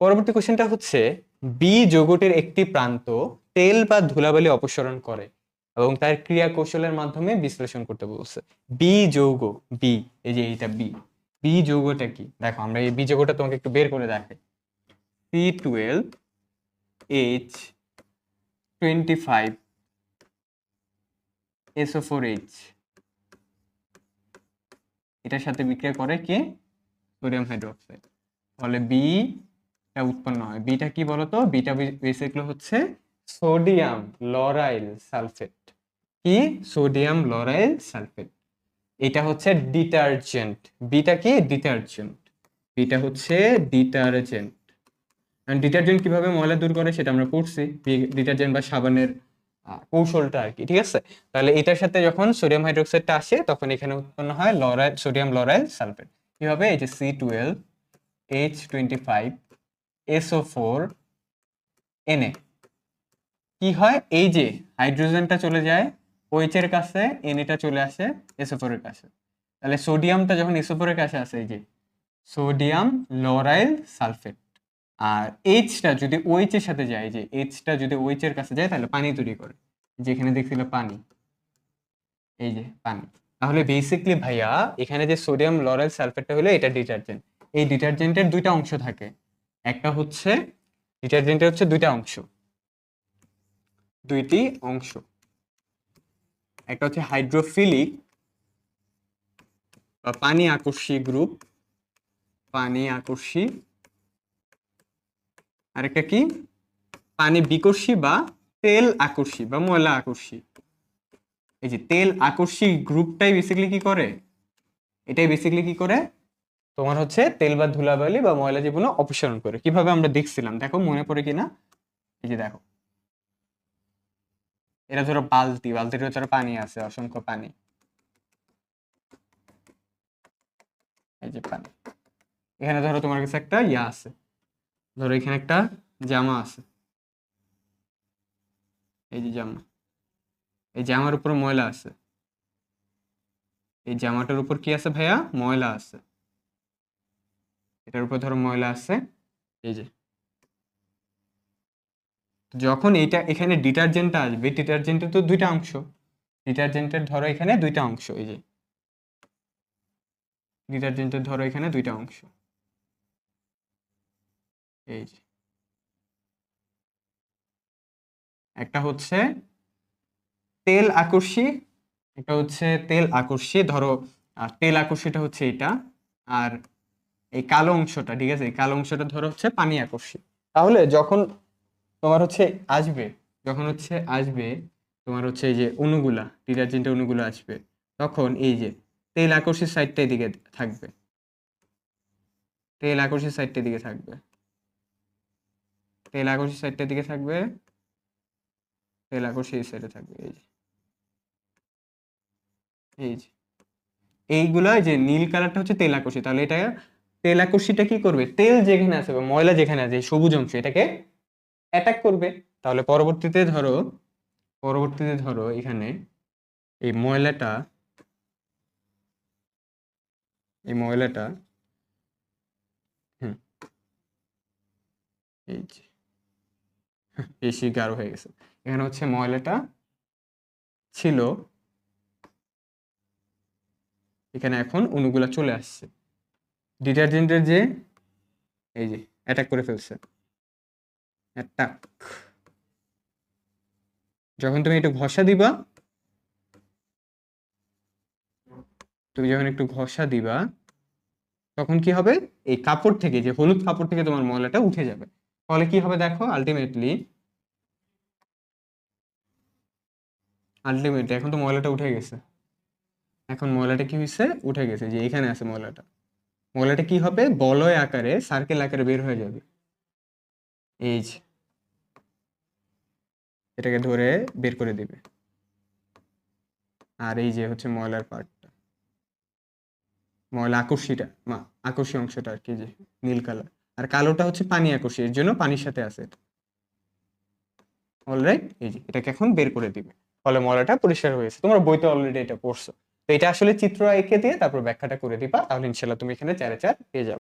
পরবর্তী কোশ্চেনটা হচ্ছে বি যৌগটির একটি প্রান্ত তেল বা ধুলাবালি অপসারণ করে এবং তার ক্রিয়া কৌশলের মাধ্যমে বিশ্লেষণ করতে বলছে। বি যৌগ বি, এই যে এইটা বি। বি যৌগটা কি? দেখো, আমরা এই বি যৌগটা তোমাকে একটু বের করে দেখাই। C twelve H twenty five SO four H এটার সাথে বিক্রিয়া করে কে? সোডিয়াম হাইড্রোক্সাইড ফলে বি উৎপন্ন হয়। বিটা কি বলতো? বিটা বেসিক্যালি হচ্ছে সোডিয়াম লরাইল সালফেট কি? সোডিয়াম লরাইল সালফেট এটা হচ্ছে ডিটারজেন্ট বিটা কি? ডিটারজেন্ট বিটা হচ্ছে ডিটারজেন্ট ডিটারজেন্ট কীভাবে ময়লা দূর করে সেটা আমরা পড়ছি। ডিটারজেন্ট বা সাবানের কৌশলটা আর কি, ঠিক আছে? তাহলে এটার সাথে যখন সোডিয়াম হাইড্রোক্সাইডটা আসে, তখন এখানে উৎপন্ন হয় লরাইল সোডিয়াম লরাইল সালফেট কি হবে এই যে C twelve H twenty five SO four NA. কি হয়? এই যে, হাইড্রোজেনটা চলে যায় OH এর কাছে এনএটা চলে আসে এসও ফোর এর কাছে। তাহলে সোডিয়ামটা যখন এসও ফোর এর কাছে আসে, এই যে, সোডিয়াম লরাইল সালফেট। আর এইচটা যদি OH এর সাথে যায় যে এইচটা যদি OH এর কাছে যায়, তাহলে পানি তৈরি করে। যেখানে দেখছিল পানি। এই যে, পানি। তাহলে বেসিকলি ভাইয়া, এখানে যে সোডিয়াম লরাইল সালফেটটা হলো, এটা ডিটারজেন্ট এই ডিটারজেন্টের দুইটা অংশ থাকে। একটা হচ্ছে, ডিটারজেন্টের হচ্ছে দুইটা অংশ। দুইটি অংশ। একটা হচ্ছে হাইড্রোফিলিক বা পানি আকর্ষী গ্রুপ, পানি আকর্ষী। আরেকটা কি? পানি বিকর্ষী বা তেল আকর্ষী বা ময়লা আকর্ষী। এই যে তেল আকর্ষী গ্রুপটাই বেসিক্যালি কি করে? এটাই বেসিক্যালি কি করে? তোমার হচ্ছে তেল বা ধুলাবালি বা ময়লা জীবাণু অপসারণ করে। কীভাবে আমরা দেখছিলাম? দেখো, মনে পড়ে কিনা? এই যে দেখো। এটা ধরো বালতি, বালতির ভিতরে পানি আছে, অসংখ্য পানি। এই যে পানি। এখানে ধরো তোমার কাছে একটা ইয়া আছে। ধরো এখানে একটা জামা আছে। এই যে জামা। এই জামার উপর ময়লা আছে। এই জামাটার উপর কি আছে ভাইয়া? ময়লা আছে। এটার উপর ধরো ময়লা আছে। এই যে। যখন এইটা এখানে ডিটারজেন্টটা আসবে ডিটারজেন্টের তো দুইটা অংশ। ডিটারজেন্টের ধরো এখানে দুইটা অংশ এই যে। ডিটারজেন্টের ধরো এখানে দুইটা অংশ। এই যে। একটা হচ্ছে তেল আকর্ষী একটা হচ্ছে তেল আকর্ষী ধরো তেল আকর্ষীটা হচ্ছে এটা। আর এই কালো অংশটা ঠিক আছে? এই কালো অংশটা ধরো হচ্ছে পানি আকর্ষী তাহলে যখন তোমার হচ্ছে আসবে যখন হচ্ছে আসবে তোমার হচ্ছে এই যে অণুগুলা ডিটারজেন্টের অণুগুলো আসবে তখন এই যে তেল আকর্ষী সাইডটা এদিকে থাকবে। তেল আকর্ষী সাইডটা দিকে থাকবে। তেল আকর্ষী সাইডটা দিকে থাকবে। তেল আকর্ষী এই সাইডে থাকবে এই যে। এই যে। এইগুলা যে নীল কালারটা হচ্ছে তেল আকর্ষী তাহলে এটা তেল আকর্ষীটা কি করবে? তেল যেখানে আছে বা ময়লা যেখানে আছে সবুজ অংশ এটাকে অ্যাটাক করবে। তাহলে পরবর্তীতে ধরো পরবর্তীতে ধরো এখানে এই ময়লাটা এই ময়লাটা, হুম, এই যে, বেশি গাঢ় হয়ে গেছে। এখানে হচ্ছে ময়লাটা ছিল। এখানে এখন অনুগুলা চলে আসছে। ডিটারজেন্টের যে এই যে অ্যাটাক করে ফেলছে। অ্যাটাক যখন তুমি একটু ঘষা দিবা, তুমি যখন একটু ঘষা দিবা, তখন কি হবে? এই কাপড় থেকে, যে হলুদ কাপড় থেকে তোমার ময়লাটা উঠে যাবে। ফলে কি হবে দেখো আলটিমেটলি আলটিমেটলি এখন তো ময়লাটা উঠে গেছে। এখন ময়লাটা কি হয়েছে উঠে গেছে, যে এখানে আছে ময়লাটা। ময়লাটা কি হবে? বলয় আকারে সার্কেল আকারে বের হয়ে যাবে। এই যে। এটাকে ধরে বের করে দিবে। আর এই যে হচ্ছে ময়লার পার্টটা ময়লা আকর্ষীটা, মা, আকর্ষী অংশটা আর কি যে নীল কালার আর কালোটা হচ্ছে পানি আকর্ষী, এর জন্য পানির সাথে আছে অলরাইট এই যে, এটাকে এখন বের করে দিবে। ফলে ময়লাটা পরিষ্কার হয়েছে তোমরা বইতে অলরেডি এটা পড়ছো। তো এটা আসলে চিত্র এঁকে দিয়ে তারপর ব্যাখ্যাটা করে দিবা, তাহলে ইনশাল্লাহ তুমি এখানে চারে চার পেয়ে যাবে।